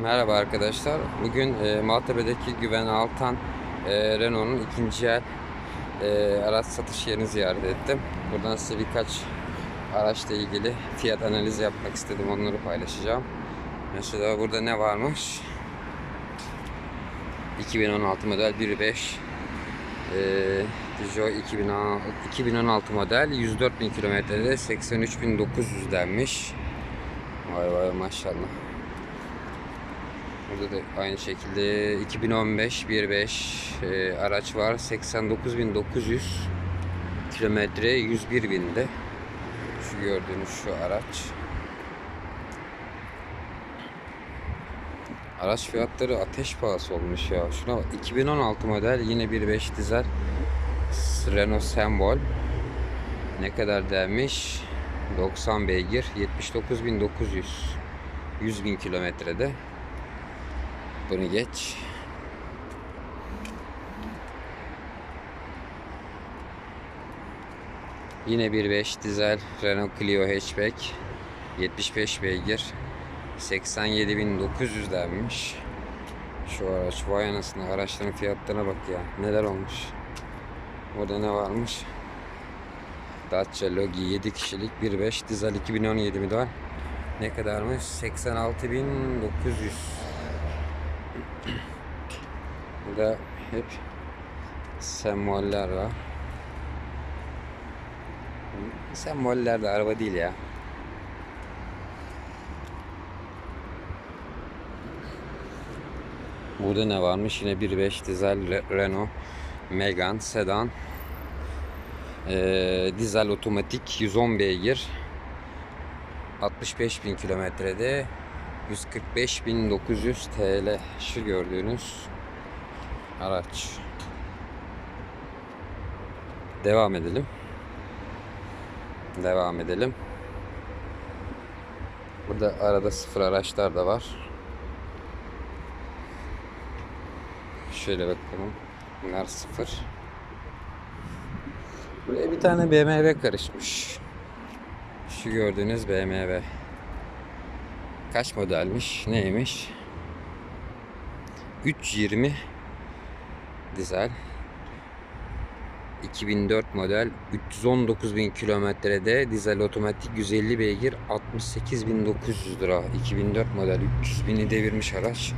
Merhaba arkadaşlar. Bugün e, Maltepe'deki Güven Altan e, Renault'un ikinci el e, araç satış yerini ziyaret ettim. Buradan size birkaç araçla ilgili fiyat analizi yapmak istedim. Onları paylaşacağım. Mesela burada ne varmış? 2016 model 1.5 e, Peugeot 2016, 2016 model 104 bin kilometrede 83.900 denmiş. Vay vay maşallah. Burada da aynı şekilde 2015 1.5 e, araç var. 89.900 kilometre 101 binde. Şu gördüğünüz şu araç. Araç fiyatları ateş pahası olmuş ya. Şuna bak. 2016 model yine 1.5 dizel Renault Sembol. Ne kadar demiş? 90 beygir 79.900 100.000 kilometrede. Bunu geç. Yine 1.5 dizel Renault Clio hatchback 75 beygir 87.900 denmiş. Şu araç vay anasını araçların fiyatlarına bak ya. Neler olmuş. Burada ne varmış? Dacia Logi 7 kişilik 1.5 dizel 2017 model. Ne kadarmış? 86.900 Burada hep semboller var. Semboller de araba değil ya. Burada ne varmış? Yine 1.5 dizel Re- Renault Megane sedan. Ee, dizel otomatik 110 beygir. 65 bin kilometrede 145.900 TL şu gördüğünüz araç. Devam edelim. Devam edelim. Burada arada sıfır araçlar da var. Şöyle bakalım. Bunlar sıfır. Buraya bir tane BMW karışmış. Şu gördüğünüz BMW. Kaç modelmiş? Neymiş? 320 dizel. 2004 model 319 bin kilometrede dizel otomatik 150 beygir 68.900 lira. 2004 model 300 bini devirmiş araç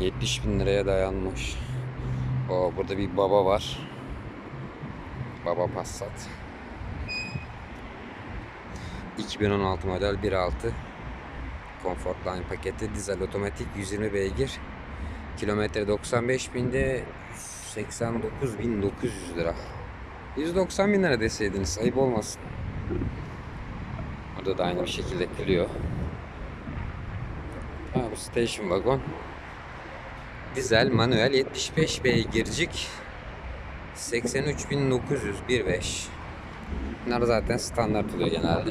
70 bin liraya dayanmış. O burada bir baba var. Baba Passat. 2016 model 1.6 Comfortline paketi dizel otomatik 120 beygir. Kilometre 95 binde 89.900 lira. 190 bin lira deseydiniz ayıp olmasın. Burada da aynı bir şekilde Clio ha, bu station wagon. Dizel manuel 75 beygircik 83.900 1.5 Bunlar zaten standart oluyor genelde.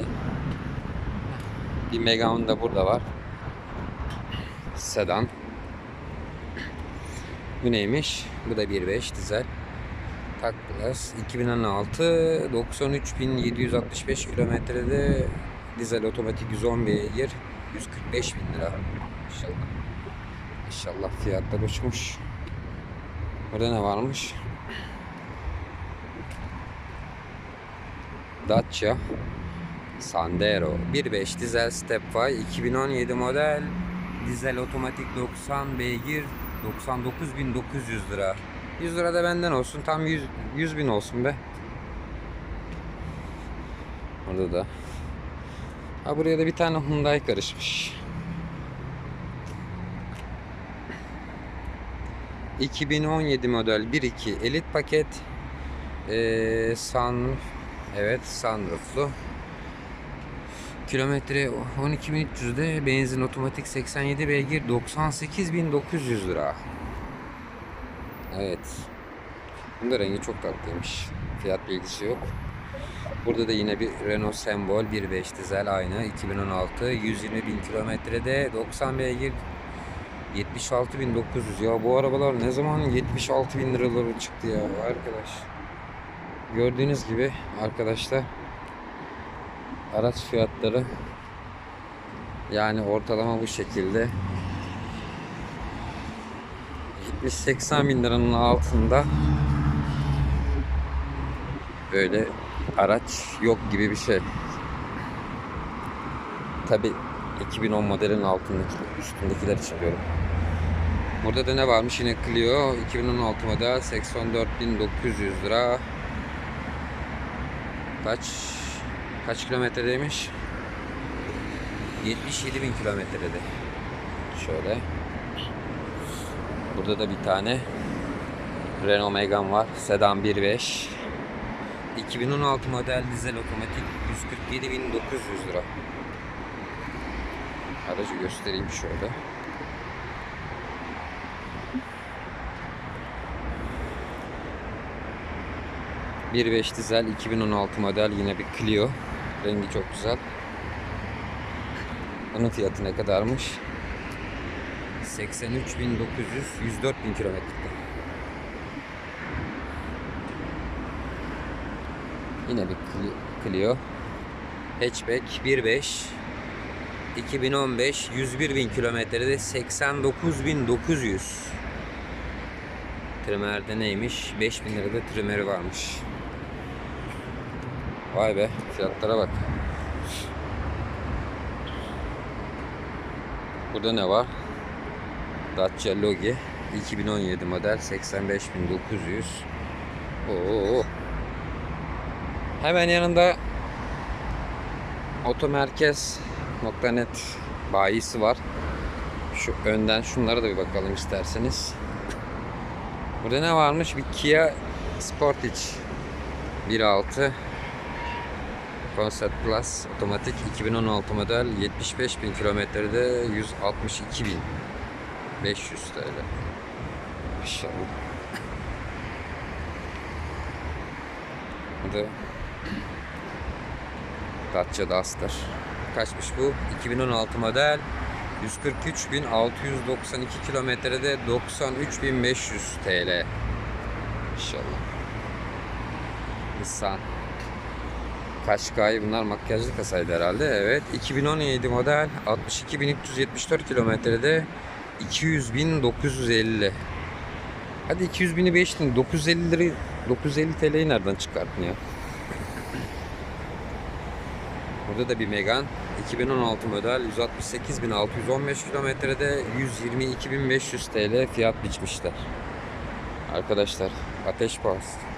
Bir Megane da burada var. Sedan. Bu neymiş? Bu da 1.5 dizel. Tak Plus 2016 93.765 kilometrede dizel otomatik 110 beygir 145 bin lira. İnşallah. İnşallah fiyatlar uçmuş. Burada ne varmış? Dacia Sandero 1.5 dizel Stepway 2017 model dizel otomatik 90 beygir 99.900 lira. 100 lira da benden olsun tam 100, 100 bin olsun be. Orada da. Ha buraya da bir tane Hyundai karışmış. 2017 model 1.2 elit paket. Ee, sun Evet sunrooflu. Kilometre 12.300'de benzin otomatik 87 beygir 98.900 lira. Evet. Bunun da rengi çok tatlıymış. Fiyat bilgisi yok. Burada da yine bir Renault Sembol 1.5 dizel aynı 2016 120 bin kilometrede 90 beygir 76.900 ya bu arabalar ne zaman 76 bin liraları çıktı ya arkadaş. Gördüğünüz gibi arkadaşlar araç fiyatları yani ortalama bu şekilde 70-80 bin liranın altında böyle araç yok gibi bir şey. Tabi 2010 modelin altındaki, üstündekiler için diyorum. Burada da ne varmış? Yine Clio 2016 model 84.900 lira. Kaç kaç kilometredeymiş? 77 bin kilometrede. Şöyle. Burada da bir tane Renault Megane var. Sedan 1.5. 2016 model dizel otomatik 147.900 lira. Aracı göstereyim şöyle. Bir beş dizel 2016 model yine bir Clio. Rengi çok güzel. Bunun fiyatı ne kadarmış? 83.900 104.000 kilometre. Yine bir Cli- Clio. Hatchback 1.5 2015 101.000 kilometrede 89.900 Trimerde neymiş? 5000 lirada trimeri varmış. Vay be fiyatlara bak. Burada ne var? Dacia Logi 2017 model 85.900 Oo. Hemen yanında otomerkez.net bayisi var. Şu önden şunlara da bir bakalım isterseniz. Burada ne varmış? Bir Kia Sportage 1.6 Concept Plus otomatik 2016 model 75 bin kilometrede 162 bin 500 TL. Maşallah. Bu da Dacia Duster. Kaçmış bu? 2016 model 143.692 kilometrede 93.500 TL. İnşallah. Nissan. Kaşkay bunlar makyajlı kasaydı herhalde. Evet. 2017 model 62.374 kilometrede 200.950. Hadi 200 bini geçtin. 950 lirayı 950 TL'yi nereden çıkarttın ya? Burada da bir Megane 2016 model 168.615 kilometrede 122.500 TL fiyat biçmişler. Arkadaşlar ateş pahası.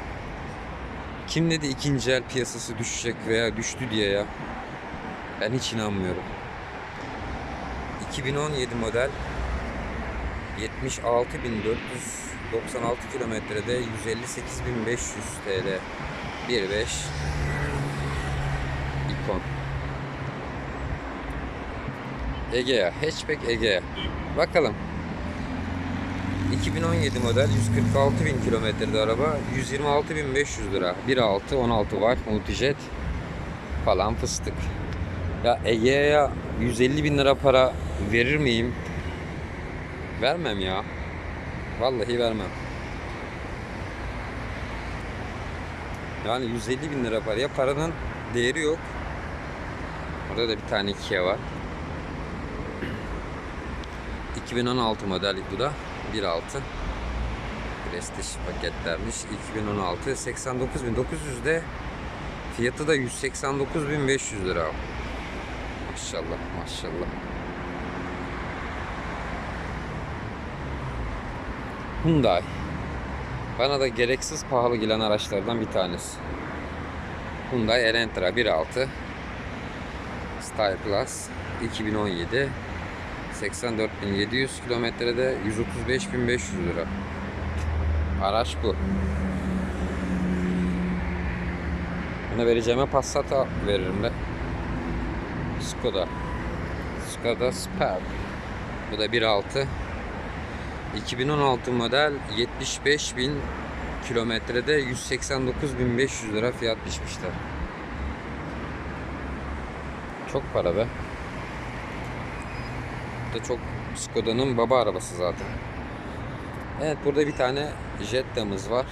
Kim dedi ikinci el piyasası düşecek veya düştü diye ya? Ben hiç inanmıyorum. 2017 model 76.496 kilometrede 158.500 TL 1.5 ikon. Egea, hatchback Egea. Bakalım. 2017 model 146.000 kilometrede araba 126.500 lira. 1.6 16 var multijet falan fıstık. Ya Egea'ya 150 bin lira para verir miyim? Vermem ya. Vallahi vermem. Yani 150 bin lira para ya paranın değeri yok. Burada da bir tane Kia var. 2016 model bu da 1.6 Prestige paketlermiş 2016 89.900'de fiyatı da 189.500 lira. Maşallah maşallah. Hyundai. Bana da gereksiz pahalı gelen araçlardan bir tanesi. Hyundai Elantra 1.6 Style Plus 2017 84.700 kilometrede 135.500 lira. Araç bu. Buna vereceğime Passat'a veririm de. Skoda. Skoda Superb. Bu da 1.6. 2016 model 75.000 kilometrede 189.500 lira fiyat biçmişler. Çok para be. Da çok Skoda'nın baba arabası zaten. Evet burada bir tane Jetta'mız var.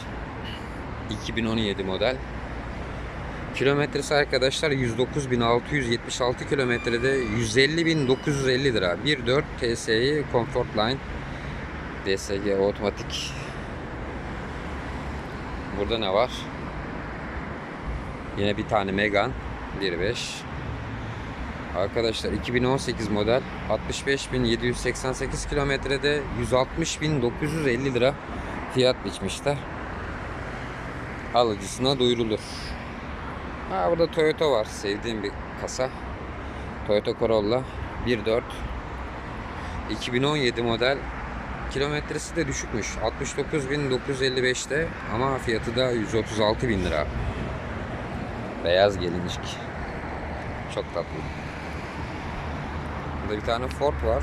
2017 model. Kilometresi arkadaşlar 109.676 kilometrede 150.950 lira. 1.4 TSI Comfortline DSG otomatik. Burada ne var? Yine bir tane Megane 1.5. Arkadaşlar 2018 model 65.788 kilometrede 160.950 lira fiyat biçmişler. Alıcısına duyurulur. Ha burada Toyota var. Sevdiğim bir kasa. Toyota Corolla 1.4 2017 model kilometresi de düşükmüş. 69.955'te ama fiyatı da 136.000 lira. Beyaz gelincik. Çok tatlı. Bir tane Ford var.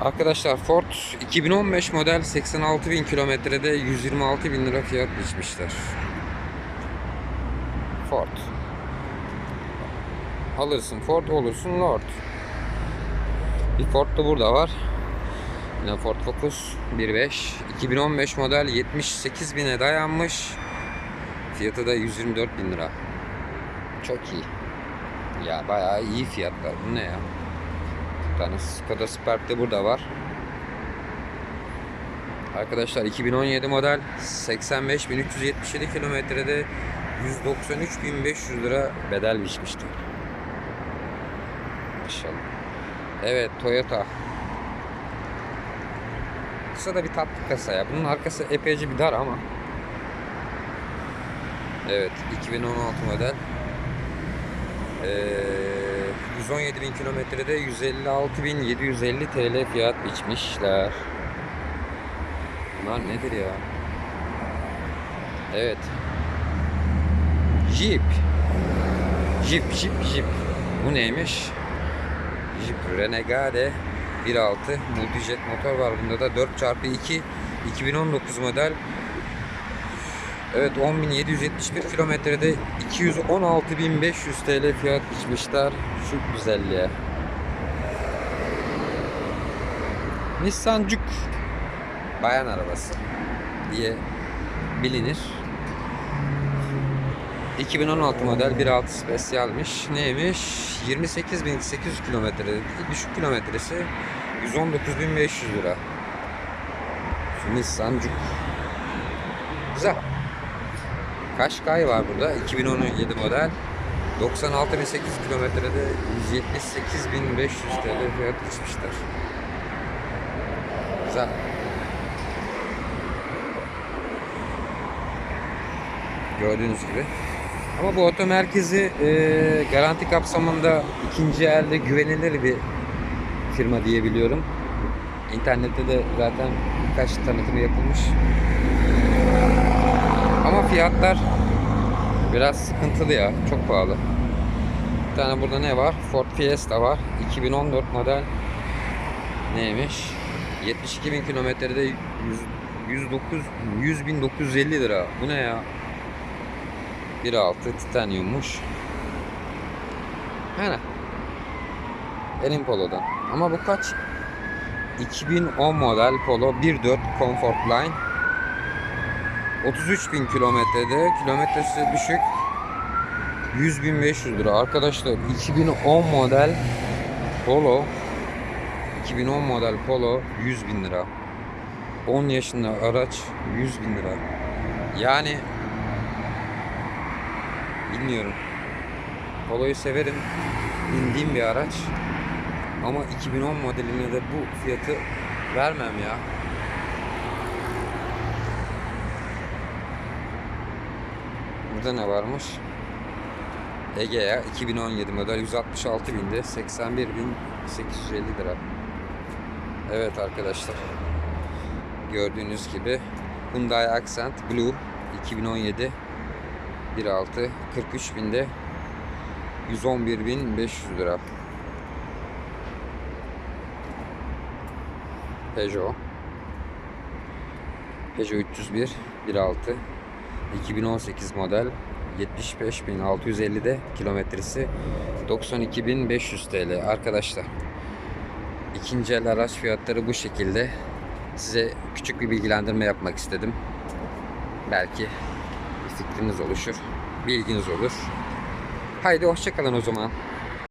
Arkadaşlar Ford 2015 model 86.000 kilometrede 126.000 lira fiyat biçmişler. Ford. Alırsın Ford olursun Lord. Bir Ford da burada var. Yine Ford Focus 1.5 2015 model 78 bine dayanmış. Fiyatı da 124 bin lira. Çok iyi. Ya bayağı iyi fiyatlar. Bu ne ya? Bir tane Skoda Superb de burada var. Arkadaşlar 2017 model 85.377 kilometrede 193.500 lira bedel biçmişti. Maşallah. Evet Toyota. Kısa da bir tatlı kasa ya. Bunun arkası epeyce bir dar ama. Evet 2016 model. Ee, 117.000 kilometrede 156.750 TL fiyat biçmişler. Bunlar nedir ya? Evet. Jeep. Jeep, Jeep, Jeep. Bu neymiş? Jeep Renegade 1.6 multijet motor var. Bunda da 4x2 2019 model. Evet 10.771 kilometrede 216.500 TL fiyat biçmişler. Şu güzelliğe. Nissan Juke bayan arabası diye bilinir. 2016 model 1.6 spesiyalmiş. Neymiş? 28.800 kilometre. Düşük kilometresi 119.500 lira. Nissan Juke. Güzel. Kaşkay var burada. 2017 model. 96.800 kilometrede 178.500 TL fiyat biçmişler. Güzel. Gördüğünüz gibi. Ama bu oto merkezi e, garanti kapsamında ikinci elde güvenilir bir firma diyebiliyorum. İnternette de zaten birkaç tanıtımı yapılmış. Fiyatlar biraz sıkıntılı ya. Çok pahalı. Bir tane burada ne var? Ford Fiesta var. 2014 model neymiş? 72 bin kilometrede 100, 109 100.950 lira. Bu ne ya? 1.6 titanyummuş. Hani Elim Polo'dan. Ama bu kaç? 2010 model Polo 1.4 Comfort Line 33 bin kilometrede. Kilometresi düşük. 100.500 lira. Arkadaşlar 2010 model Polo. 2010 model Polo 100 bin lira. 10 yaşında araç 100 bin lira. Yani bilmiyorum. Polo'yu severim. Bindiğim bir araç. Ama 2010 modeline de bu fiyatı vermem ya Burada ne varmış? Egea 2017 model 166 binde 81 bin 850 lira. Evet arkadaşlar. Gördüğünüz gibi Hyundai Accent Blue 2017 1.6 43 binde 111.500 lira. Peugeot Peugeot 301 1.6 2018 model 75.650'de kilometresi 92.500 TL arkadaşlar. İkinci el araç fiyatları bu şekilde. Size küçük bir bilgilendirme yapmak istedim. Belki bir fikriniz oluşur, bilginiz olur. Haydi hoşçakalın o zaman.